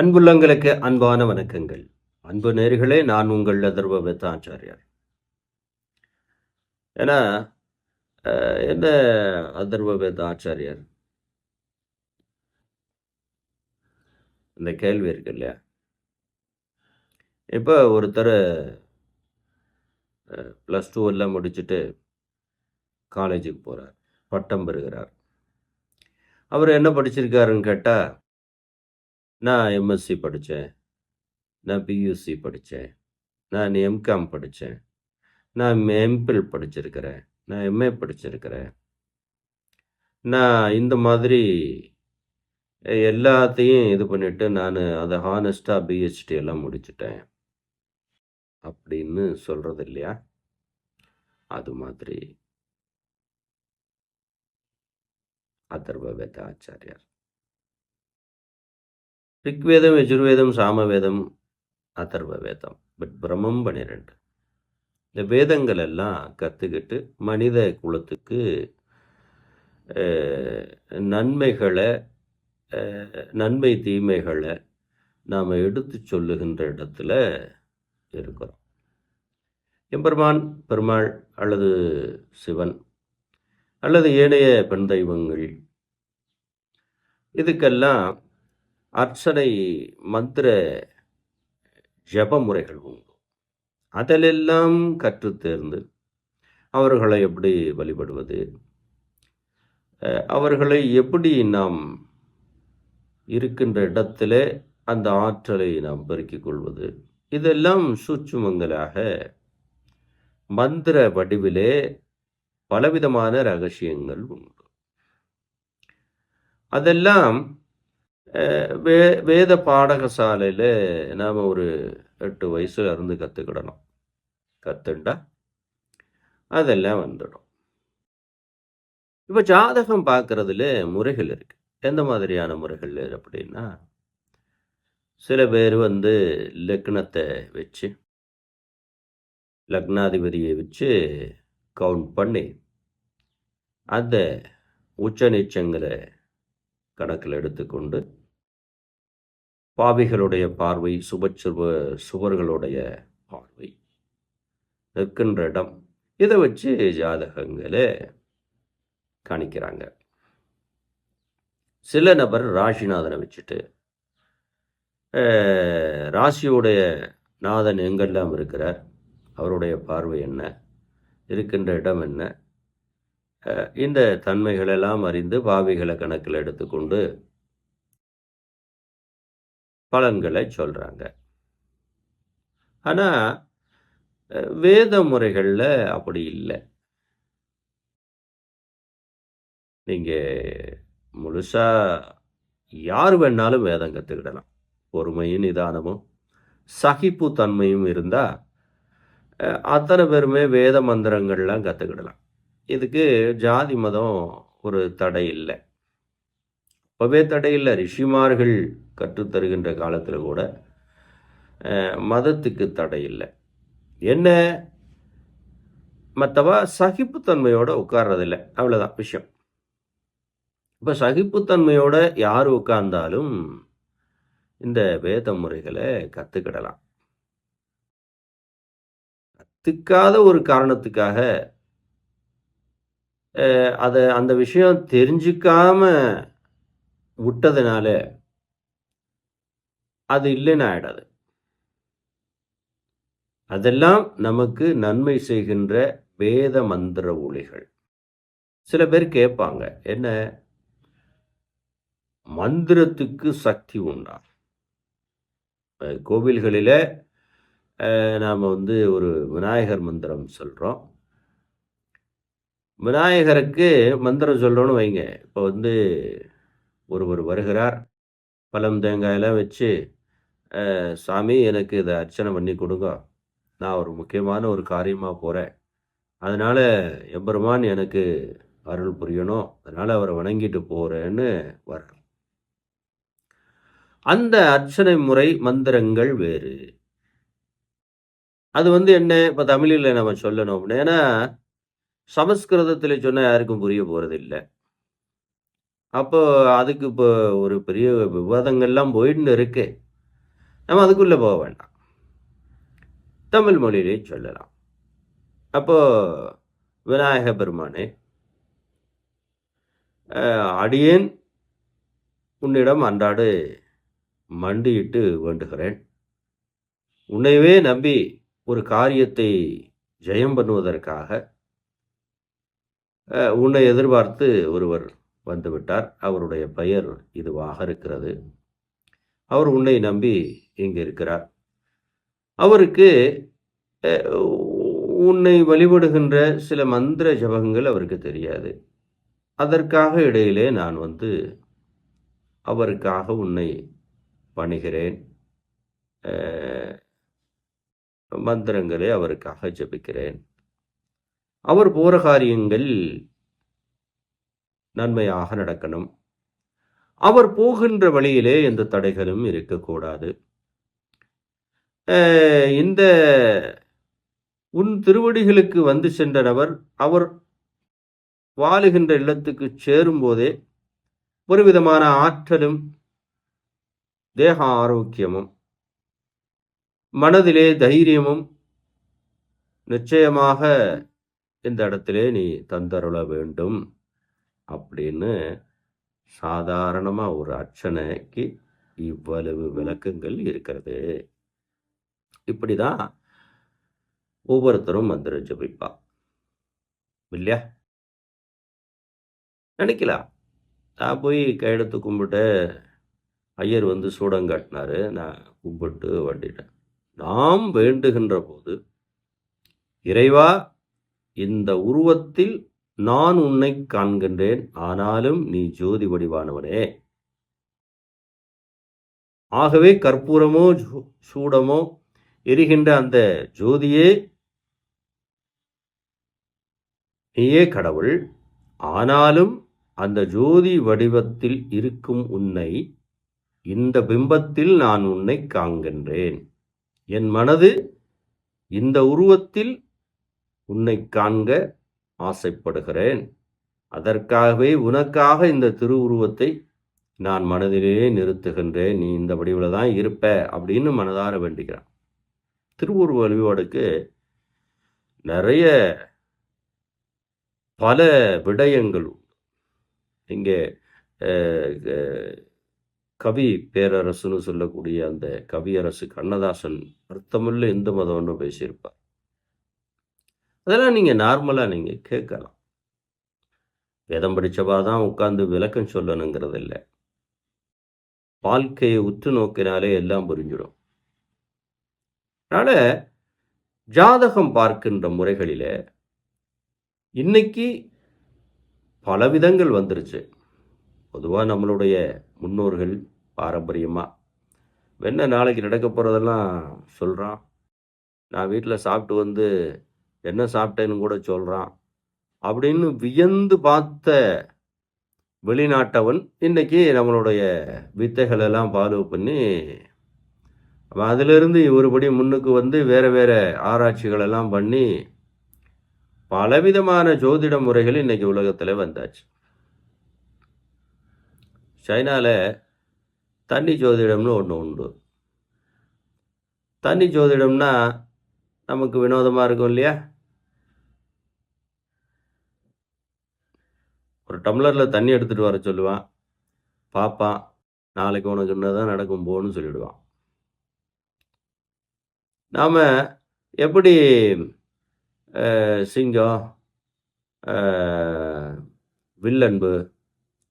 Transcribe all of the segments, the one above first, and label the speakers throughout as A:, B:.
A: அன்புள்ளங்களுக்கு அன்பான வணக்கங்கள். அன்பு நேர்களே நான் உங்கள் அதர்வ வேத்தாச்சாரியார் ஏன்னா என்ன அதர்வ வேத ஆச்சாரியார் இந்த கேள்வி இருக்கு இல்லையா? இப்போ ஒருத்தர் ப்ளஸ் டூ எல்லாம் முடிச்சுட்டு காலேஜுக்கு போகிறார் பட்டம் பெறுகிறார். அவர் என்ன படிச்சிருக்காருன்னு கேட்டால் நான் எம்எஸ்சி படித்தேன் நான் பியூசி படித்தேன் நான் எம்காம் படித்தேன் நான் எம்பில் படிச்சிருக்கிறேன். நான் எம்ஏ படிச்சிருக்கிறேன். நான் இந்த மாதிரி எல்லாத்தையும் இது பண்ணிவிட்டு நான் அதை ஹானஸ்டாக பிஹெச்டி எல்லாம் முடிச்சிட்டேன். அப்படின்னு சொல்கிறது இல்லையா? அது மாதிரி. அதர்வ வேதாச்சாரியார். ரிக்வேதம் யஜுர்வேதம் சாமவேதம் அதர்வ வேதம் பட் பிரம்மம் பனிரெண்டு. இந்த வேதங்கள் எல்லாம் கற்றுக்கிட்டு மனித குலத்துக்கு நன்மைகளை நன்மை தீமைகளை நாம் எடுத்து சொல்லுகின்ற இடத்துல இருக்கிறோம். எம்பெருமான் பெருமாள் அல்லது சிவன் அல்லது ஏனைய பெண் தெய்வங்கள் இதுக்கெல்லாம் அர்ச்சனை மந்திர ஜப முறைகள் உண்டு. அதிலெல்லாம் கற்றுத் தேர்ந்து அவர்களை எப்படி வழிபடுவது? அவர்களை எப்படி நாம் இருக்கின்ற இடத்திலே அந்த ஆற்றலை நாம் பெருக்கிக் கொள்வது? இதெல்லாம் சூட்சுமங்களாக மந்திர வடிவிலே பலவிதமான ரகசியங்கள் உண்டு. அதெல்லாம் வே வேத பாடகசாலையில் நாம் ஒரு எட்டு வயசுல இருந்து கற்றுக்கிடணும் கற்றுண்டா அதெல்லாம் வந்துடும். இப்போ ஜாதகம் பார்க்குறதுல முறைகள் இருக்கு. எந்த மாதிரியான முறைகள் அப்படின்னா சில பேர் வந்து லக்னத்தை வச்சு லக்னாதிபதியை வச்சு கவுண்ட் பண்ணி அந்த உச்ச நீச்சங்களை கணக்கில் எடுத்துக்கொண்டு பாவிகளுடைய பார்வை சுபச்சுவ சுவர்களுடைய பார்வை. நிற்கின்ற இடம். இதை வச்சு ஜாதகங்களை காணிக்கிறாங்க. சில நபர் ராசிநாதனை வச்சுட்டு ராசியுடைய நாதன் எங்கெல்லாம் இருக்கிறார்? அவருடைய பார்வை என்ன? இருக்கின்ற இடம் என்ன? இந்த தன்மைகளெல்லாம் அறிந்து பாவிகளை கணக்கில் எடுத்துக்கொண்டு பலன்களை சொல்கிறாங்க ஆனால் வேத முறைகளில் அப்படி இல்லை. நீங்கள் முழுசாக யார் வேணாலும் வேதம் கற்றுக்கிடலாம் பொறுமையும் நிதானமும் சகிப்பு தன்மையும் இருந்தால் அத்தனை பேருமே வேத மந்திரங்கள்லாம் கற்றுக்கிடலாம் இதுக்கு ஜாதி மதம் ஒரு தடை இல்லை. அப்போவே தடையில் ரிஷிமார்கள் கற்றுத்தருகின்ற காலத்தில் கூட மதத்துக்கு தடை இல்லை என்ன? மற்றவா சகிப்புத்தன்மையோட உட்கார்றதில்லை. அவ்வளோதான் விஷயம். இப்போ சகிப்புத்தன்மையோட யார் உட்கார்ந்தாலும் இந்த வேத முறைகளை கற்றுக்கிடலாம் கற்றுக்காத ஒரு காரணத்துக்காக அதை அந்த விஷயம் தெரிஞ்சுக்காம விட்டதுனால அது இல்லைன்னு ஆயிடாது. அதெல்லாம் நமக்கு நன்மை செய்கின்ற வேத மந்திர ஒளிகள் சில பேர் கேட்பாங்க என்ன? மந்திரத்துக்கு சக்தி உண்டா? கோவில்களில் நாம் வந்து ஒரு விநாயகர் மந்திரம் சொல்கிறோம் விநாயகருக்கு மந்திரம் சொல்கிறோன்னு வைங்க. இப்போ வந்து ஒருவர் வருகிறார். பழம் தேங்காயெல்லாம் வச்சு சாமி எனக்கு இதை அர்ச்சனை பண்ணி கொடுங்க. நான் ஒரு முக்கியமான ஒரு காரியமாக போகிறேன் அதனால் எம்பெருமான் எனக்கு அருள் புரியணும். அதனால் அவரை வணங்கிட்டு போகிறேன்னு வர்றார். அந்த அர்ச்சனை முறை மந்திரங்கள் வேறு. அது வந்து என்ன? இப்போ தமிழில் நம்ம சொல்லணும் அப்படின்னா ஏன்னா சமஸ்கிருதத்தில் சொன்னால் யாருக்கும் புரிய போகிறது இல்லை அப்போ அதுக்கு இப்போ ஒரு பெரிய விவாதங்கள்லாம் போயிட்டு இருக்கு. நம்ம அதுக்குள்ளே போக வேண்டாம். தமிழ் மொழியிலே சொல்லலாம். அப்போ விநாயக பெருமானே அடியேன் உன்னிடம் அன்றாடு மண்டியிட்டு வேண்டுகிறேன். உன்னைவே நம்பி ஒரு காரியத்தை ஜெயம் பண்ணுவதற்காக உன்னை எதிர்பார்த்து ஒருவர் வந்துவிட்டார். அவருடைய பெயர் இதுவாக இருக்கிறது. அவர் உன்னை நம்பி இங்கு இருக்கிறார். அவருக்கு உன்னை வழிபடுகின்ற சில மந்திர ஜபங்கள் அவருக்கு தெரியாது. அதற்காக இடையிலே நான் வந்து அவருக்காக உன்னை பணிகிறேன் மந்திரங்களை அவருக்காக ஜெபிக்கிறேன். அவர் போற காரியங்கள் நன்மையாக நடக்கணும். அவர் போகின்ற வழியிலே எந்த தடைகளும் இருக்கக்கூடாது. இந்த உன் திருவடிகளுக்கு வந்து சென்ற நபர் அவர் வாழுகின்ற இல்லத்துக்கு சேரும்போதே ஒரு விதமான ஆற்றலும் தேக ஆரோக்கியமும் மனதிலே தைரியமும் நிச்சயமாக இந்த இடத்திலே நீ தந்தருள வேண்டும். அப்படின்னு சாதாரணமாக ஒரு அர்ச்சனைக்கு இவ்வளவு விளக்கங்கள் இருக்கிறது. இப்படி தான் ஒவ்வொருத்தரும் மந்திரம் ஜபிப்பா. இல்லையா? நினைக்கலாம். நான் போய் கையெடுத்து கும்பிட்டு ஐயர் வந்து சூடங்காட்டினாரு நான் கும்பிட்டு வண்டிட்டேன் நாம் வேண்டுகின்ற போது இறைவா இந்த உருவத்தில் நான் உன்னை காண்கின்றேன் ஆனாலும் நீ ஜோதி வடிவானவனே. ஆகவே கற்பூரமோ சூடமோ எரிகின்ற அந்த ஜோதியே நீயே கடவுள். ஆனாலும் அந்த ஜோதி வடிவத்தில் இருக்கும் உன்னை இந்த பிம்பத்தில் நான் உன்னை காண்கின்றேன். என் மனது இந்த உருவத்தில் உன்னை காண்க ஆசைப்படுகிறேன். அதற்காகவே உனக்காக இந்த திருவுருவத்தை நான் மனதிலேயே நிறுத்துகின்றேன். நீ இந்த வடிவில் தான் இருப்ப அப்படின்னு மனதார வேண்டிக்கிறான். திருவுருவ வழிபாடுக்கு நிறைய பல விடயங்கள் உண்டு. இங்கே கவி பேரரசுன்னு சொல்லக்கூடிய அந்த கவியரசு கண்ணதாசன் அர்த்தமுள்ள இந்து மதம்னு பேசியிருப்பார். அதெல்லாம் நீங்கள் நார்மலாக நீங்கள் கேட்கலாம். வேதம் படித்தவா தான் உட்காந்து விளக்கம் சொல்லணுங்கிறது இல்லை வாழ்க்கையை உற்று நோக்கினாலே எல்லாம் புரிஞ்சிடும். அதனால் ஜாதகம் பார்க்கின்ற முறைகளில் இன்னைக்கு பல விதங்கள் வந்துருச்சு. பொதுவாக நம்மளுடைய முன்னோர்கள் பாரம்பரியமாக வெண்ண நாளைக்கு நடக்க போகிறதெல்லாம் சொல்கிறான் நான் வீட்டில் சாப்பிட்டு வந்து என்ன சாப்பிட்டேன்னு கூட சொல்கிறான் அப்படின்னு வியந்து பார்த்த வெளிநாட்டவன் இன்னைக்கு நம்மளுடைய வித்தைகளெல்லாம் ஃபாலோ பண்ணி அதிலிருந்து ஒருபடி முன்னுக்கு வந்து வேறு வேறு ஆராய்ச்சிகளெல்லாம் பண்ணி பலவிதமான ஜோதிட முறைகள் இன்றைக்கி உலகத்தில் வந்தாச்சு. சைனாவில் தண்ணி ஜோதிடம்னு ஒன்று உண்டு. தண்ணி ஜோதிடம்னா நமக்கு வினோதமாக இருக்கும் இல்லையா? ஒரு டம்ளரில் தண்ணி எடுத்துகிட்டு வர சொல்லுவான். பார்ப்பான் நாளைக்கு உனக்கு என்னதான் நடக்கும் போன்னு சொல்லிவிடுவான் நாம் எப்படி சிங்கம் வில்லன்பு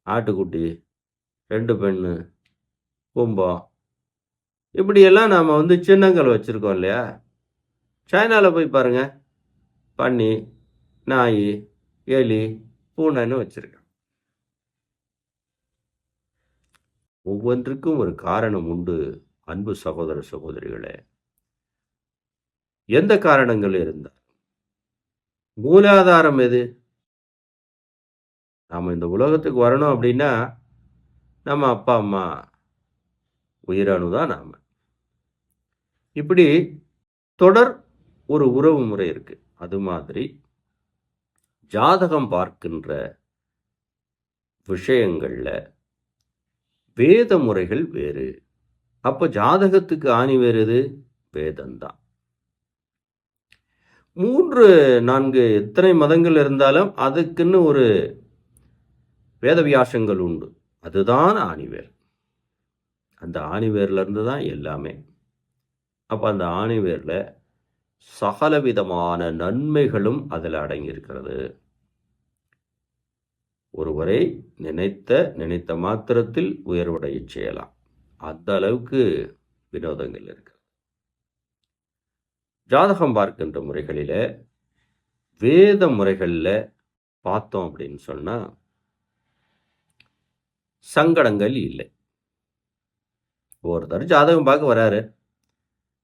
A: ஆட்டுக்குட்டி ரெண்டு பெண்ணு கும்பம் இப்படியெல்லாம் நாம் வந்து சின்னங்கள் வச்சுருக்கோம் இல்லையா? சைனாவில் போய் பாருங்கள் பன்னி நாய் எலி பூனைன்னு வச்சுருக்கேன் ஒவ்வொன்றுக்கும் ஒரு காரணம் உண்டு அன்பு சகோதர சகோதரிகளே. எந்த காரணங்கள் இருந்தால்? மூலாதாரம் எது? நாம் இந்த உலகத்துக்கு வரணும் அப்படின்னா நம்ம அப்பா அம்மா உயிரணு தான் நாம். இப்படி தொடர் ஒரு உறவு முறை இருக்குது அது மாதிரி ஜாதகம் பார்க்கின்ற விஷயங்களில் வேத முறைகள் வேறு. அப்போ ஜாதகத்துக்கு ஆணி வேறு எது? வேதம்தான். மூன்று நான்கு எத்தனை மதங்கள் இருந்தாலும் அதுக்குன்னு ஒரு வேதவியாசங்கள் உண்டு. அதுதான் ஆணிவேர் அந்த ஆணிவேர்லேருந்து தான் எல்லாமே. அப்போ அந்த ஆணிவேரில் சகலவிதமான நன்மைகளும் அதில் அடங்கியிருக்கிறது. ஒருவரை நினைத்த நினைத்த மாத்திரத்தில் உயர்வடைய செய்யலாம். அந்த அளவுக்கு வினோதங்கள் இருக்கு ஜாதகம் பார்க்கின்ற முறைகளில் வேத முறைகளில் பார்த்தோம் அப்படின்னு சொன்னால் சங்கடங்கள் இல்லை. ஒருத்தர் ஜாதகம் பார்க்க வராரு.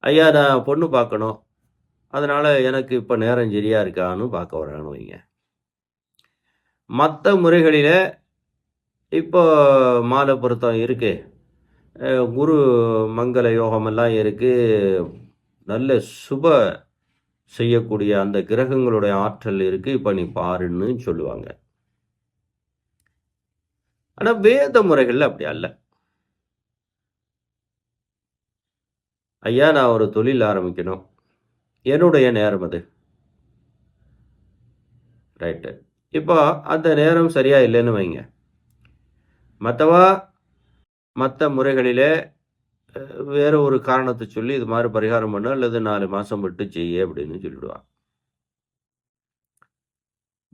A: ஐயா நான் பொண்ணு பார்க்கணும். அதனால் எனக்கு இப்போ நேரம் சரியாக இருக்கான்னு பார்க்க வரான்னு வைங்க. மற்ற முறைகளில் இப்போ மாலை பொருத்தம் இருக்குது குரு மங்கள யோகமெல்லாம் இருக்குது நல்ல சுப செய்யக்கூடிய அந்த கிரகங்களுடைய ஆற்றல் இருக்குது இப்போ நீ பாருன்னு சொல்லுவாங்க. ஆனால் வேத முறைகளில் அப்படி அல்ல. ஐயா நான் ஒரு தொழில் ஆரம்பிக்கணும். என்னுடைய நேரம் அது. ரைட்டு. இப்போ அந்த நேரம் சரியா இல்லைன்னு வைங்க. மற்றவா மற்ற முறைகளிலே வேறு வேற ஒரு காரணத்தை சொல்லி இது மாதிரி பரிகாரம் பண்ணு அல்லது நாலு மாதம் விட்டு செய்ய அப்படின்னு சொல்லிடுவான்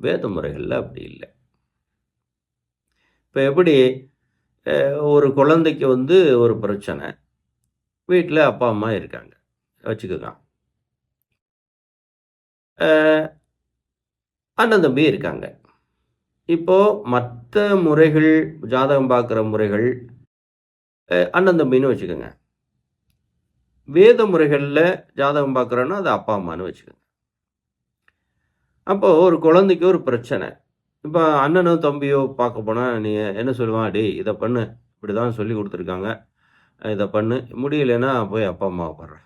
A: வேத முறைகளில் அப்படி இல்லை. இப்போ எப்படி ஒரு குழந்தைக்கு வந்து ஒரு பிரச்சனை வீட்டில் அப்பா அம்மா இருக்காங்க. வச்சுக்கோங்க. அண்ணன் தம்பி இருக்காங்க. இப்போது மற்ற முறைகள் ஜாதகம் பார்க்குற முறைகள் அண்ணன் தம்பின்னு வச்சுக்கோங்க. வேத முறைகளில் ஜாதகம் பார்க்குறோன்னா அது அப்பா அம்மான்னு வச்சுக்கோங்க. அப்போது ஒரு குழந்தைக்கு ஒரு பிரச்சனை. இப்போ அண்ணனோ தம்பியோ பார்க்க போனால் நீ என்ன சொல்லுவான்? டேய் இதை பண்ணு. இப்படி தான் சொல்லி கொடுத்துருக்காங்க. இதை பண்ணு. முடியலைன்னா போய் அப்பா அம்மாவை பாடுற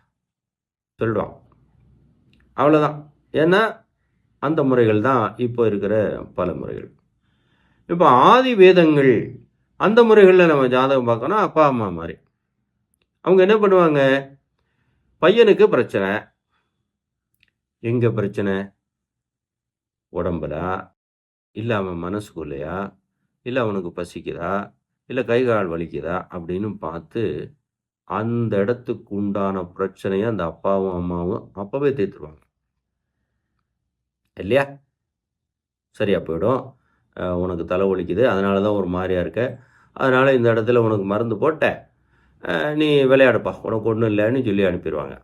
A: சொல்லிடுவான் அவ்வளோதான் ஏன்னா அந்த முறைகள் தான் இப்போ இருக்கிற பல முறைகள். இப்போ ஆதி வேதங்கள் அந்த முறைகளில் நம்ம ஜாதகம் பார்க்கணும் அப்பா அம்மா மாதிரி. அவங்க என்ன பண்ணுவாங்க? பையனுக்கு பிரச்சனை. எங்கே பிரச்சனை? உடம்புலா இல்லை அவன் மனசுக்குள்ளையா இல்லை அவனுக்கு பசிக்குதா? இல்லை கை கால் வலிக்குதா? அப்படின்னு பார்த்து அந்த இடத்துக்கு உண்டான பிரச்சனையை அந்த அப்பாவும் அம்மாவும் அப்போவே தீர்த்துருவாங்க. இல்லையா? சரியா போயிடும். உனக்கு தலைவலிக்குது. அதனால தான் ஒரு மாதிரியாக இருக்க. அதனால் இந்த இடத்துல உனக்கு மருந்து போட்டேன் நீ விளையாடுப்பா. உனக்கு ஒன்றும் இல்லைன்னு சொல்லி அனுப்பிடுவாங்க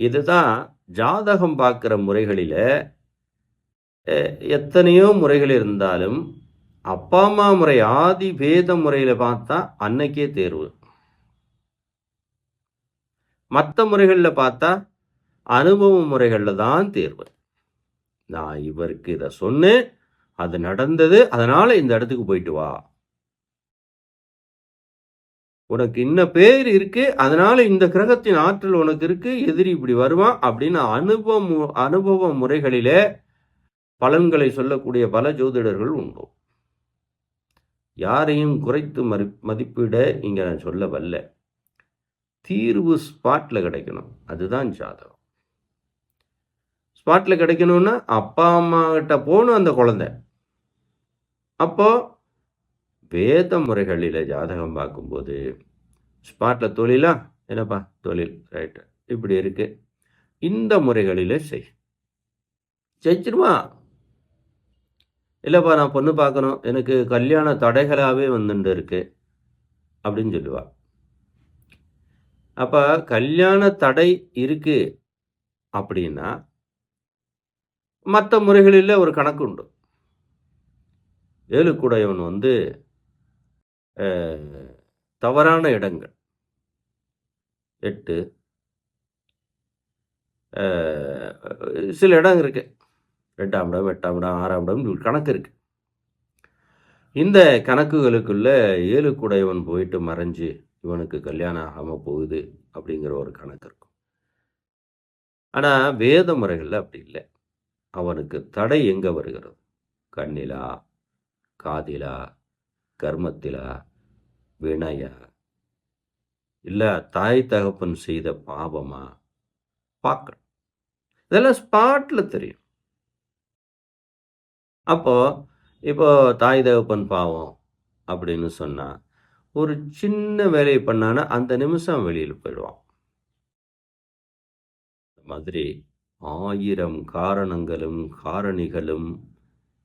A: இதுதான் ஜாதகம் பார்க்குற முறைகளில் எத்தனையோ முறைகள் இருந்தாலும் அப்பா அம்மா முறை ஆதி வேத முறையில் பார்த்தா அன்னைக்கே தேர்வு. மற்ற முறைகளில் பார்த்தா அனுபவ முறைகளில் தான் தேர்வு. நான் இவருக்கு இதை சொன்னேன் அது நடந்தது அதனால இந்த இடத்துக்கு போயிட்டு வா. உனக்கு இன்ன பேர் இருக்கு அதனால இந்த கிரகத்தின் ஆற்றல் உனக்கு இருக்கு எதிரி இப்படி வருவான் அப்படின்னு அனுபவ அனுபவ முறைகளிலே பலன்களை சொல்லக்கூடிய பல ஜோதிடர்கள் உண்டு. யாரையும் குறைத்து மதி மதிப்பிட இங்க நான் சொல்ல வல்ல தீர்வு ஸ்பாட்ல கிடைக்கணும். அதுதான் ஜாதகம். ஸ்பாட்டில் கிடைக்கணும்னா அப்பா அம்மாக்கிட்ட போகணும் அந்த குழந்தை. அப்போது வேத முறைகளில் ஜாதகம் பார்க்கும்போது ஸ்பாட்டில் தொழிலா? என்னப்பா? தொழில் ரைட்டு இப்படி இருக்கு. இந்த முறைகளில் செய். ஜெயிச்சிருமா? இல்லைப்பா நான் பொண்ணு பார்க்கணும். எனக்கு கல்யாண தடைகளாகவே வந்துட்டு இருக்கு. அப்படின்னு சொல்லுவா. அப்போ கல்யாண தடை இருக்கு அப்படின்னா மற்ற முறைகளில் ஒரு கணக்கு உண்டு ஏழுக்குடையவன் வந்து தவறான இடங்கள். எட்டு சில இடம் இருக்கு. ரெண்டாம் இடம் எட்டாம் இடம் ஆறாம் இடம் கணக்கு இருக்கு. இந்த கணக்குகளுக்குள்ள ஏழுக்குடையவன் போயிட்டு மறைஞ்சு இவனுக்கு கல்யாணம் ஆகாமல் போகுது அப்படிங்கிற ஒரு கணக்கு இருக்கும். ஆனால் வேத முறைகளில் அப்படி இல்லை. அவனுக்கு தடை எங்க வருகிறது? கண்ணிலா காதிலா கர்மத்திலா வினயா? இல்லை தாய் தகப்பன் செய்த பாவமா? பார்க்கணும். இதெல்லாம் ஸ்பாட்டில் தெரியும். அப்போ இப்போ தாய் தகப்பன் பாவம் அப்படின்னு சொன்னா ஒரு சின்ன வேலையை பண்ணான்னா அந்த நிமிஷம் வெளியில் போயிடுவான். மாதிரி ஆயிரம் காரணங்களும் காரணிகளும்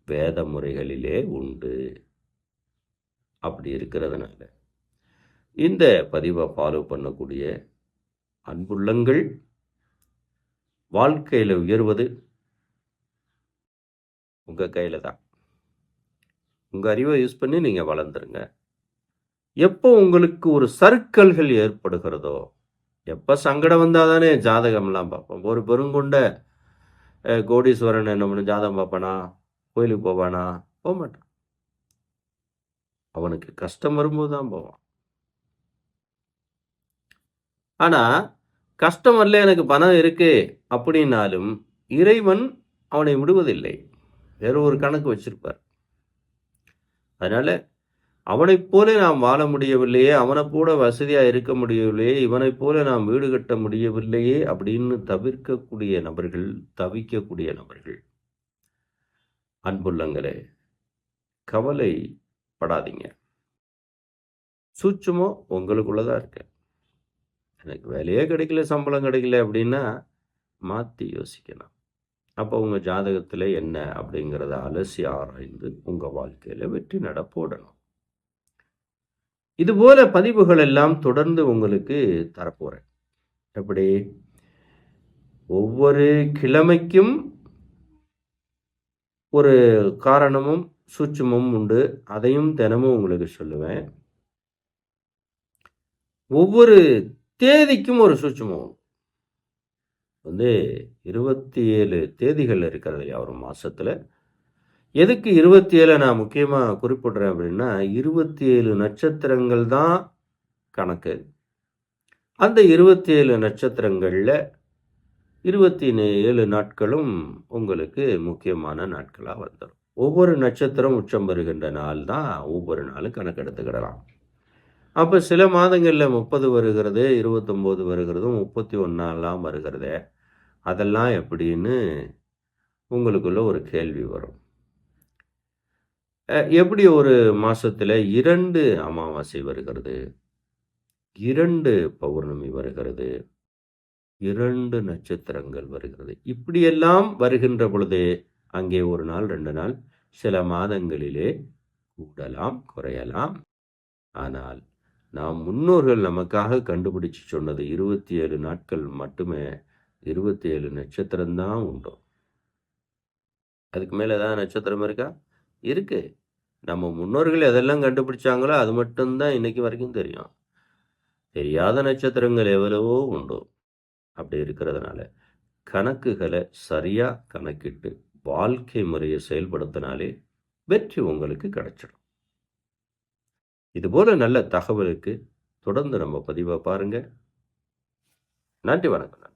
A: வேத முறைகளிலே உண்டு. அப்படி இருக்கிறதுனால. இந்த பதிவை ஃபாலோ பண்ணக்கூடிய அன்புள்ளங்கள் வாழ்க்கையில் உயர்வது உங்கள் கையில் தான். உங்கள் அறிவை யூஸ் பண்ணி நீங்கள் வளர்ந்துருங்க. எப்போ உங்களுக்கு ஒரு சர்க்கல்கள் ஏற்படுகிறதோ எப்போ சங்கடம் வந்தால் தானே ஜாதகம்லாம் பார்ப்போம். ஒரு பெருங்கொண்ட கோடீஸ்வரன் என்ன பண்ண ஜாதகம் பார்ப்பானா? கோயிலுக்கு போவானா? போக மாட்டான் அவனுக்கு கஷ்டம் வரும்போது தான் போவான். ஆனால் கஷ்டம் வரல எனக்கு பணம் இருக்கு அப்படின்னாலும் இறைவன் அவனை விடுவதில்லை. வேற ஒரு கணக்கு வச்சிருப்பார். அதனால அவனைப் போல நாம் வாழ முடியவில்லையே அவனைப் போல வசதியாக இருக்க முடியவில்லையே இவனைப் போல நாம் வீடு கட்ட முடியவில்லையே அப்படின்னு தவிர்க்கக்கூடிய நபர்கள் தவிக்கக்கூடிய நபர்கள். அன்புள்ளங்களே கவலைப்படாதீங்க. உங்களுக்குள்ள தான் இருக்கு. எனக்கு வேலையே கிடைக்கல சம்பளம் கிடைக்கல அப்படின்னா மாற்றி யோசிக்கணும். அப்போ உங்கள் ஜாதகத்தில் என்ன அப்படிங்கிறத அலசி ஆராய்ந்து உங்கள் வாழ்க்கையில் வெற்றி நட போடணும். இதுபோல பதிவுகள் எல்லாம் தொடர்ந்து உங்களுக்கு தரப்போகிறேன் எப்படி? ஒவ்வொரு கிழமைக்கும் ஒரு காரணமும் சூட்சமும் உண்டு. அதையும் தினமும் உங்களுக்கு சொல்லுவேன். ஒவ்வொரு தேதிக்கும் ஒரு சூட்சமும் வந்து இருபத்தி ஏழு தேதிகள் இருக்கிறது இல்லையா ஒரு மாதத்தில் எதுக்கு இருபத்தி ஏழை நான் முக்கியமாக குறிப்பிடுறேன் அப்படின்னா இருபத்தி ஏழு நட்சத்திரங்கள் தான் கணக்கு. அந்த இருபத்தி ஏழு நட்சத்திரங்களில் இருபத்தி ஏழு நாட்களும் உங்களுக்கு முக்கியமான நாட்களாக வந்துடும் ஒவ்வொரு நட்சத்திரம் உச்சம் பெறுகின்ற நாள் தான் ஒவ்வொரு நாளும் கணக்கெடுத்துக்கிடலாம் அப்போ சில மாதங்களில் முப்பது வருகிறது இருபத்தொம்போது வருகிறது முப்பத்தி ஒன்றாலாம் வருகிறது. அதெல்லாம் எப்படின்னு உங்களுக்குள்ள ஒரு கேள்வி வரும். எப்படி ஒரு மாதத்தில் இரண்டு அமாவாசை வருகிறது? இரண்டு பௌர்ணமி வருகிறது. இரண்டு நட்சத்திரங்கள் வருகிறது. இப்படியெல்லாம் வருகின்ற பொழுது அங்கே ஒரு நாள் ரெண்டு நாள் சில மாதங்களிலே கூடலாம் குறையலாம். ஆனால் நாம் முன்னோர்கள் நமக்காக கண்டுபிடிச்சு சொன்னது இருபத்தி ஏழு நாட்கள் மட்டுமே இருபத்தி ஏழு நட்சத்திரம்தான் உண்டு. அதுக்கு மேலே ஏதாவது நட்சத்திரம் இருக்கா? இருக்குது நம்ம முன்னோர்கள் எதெல்லாம் கண்டுபிடிச்சாங்களோ அது மட்டும்தான் இன்னைக்கு வரைக்கும் தெரியும். தெரியாத நட்சத்திரங்கள் எவ்வளவோ உண்டு. அப்படி இருக்கிறதுனால கணக்குகளை சரியா கணக்கிட்டு வாழ்க்கை முறையை செயல்படுத்தினாலே வெற்றி உங்களுக்கு கிடைச்சிடும். இதுபோல நல்ல தகவலுக்கு தொடர்ந்து நம்ம பதிவை பாருங்க. நன்றி வணக்கம்.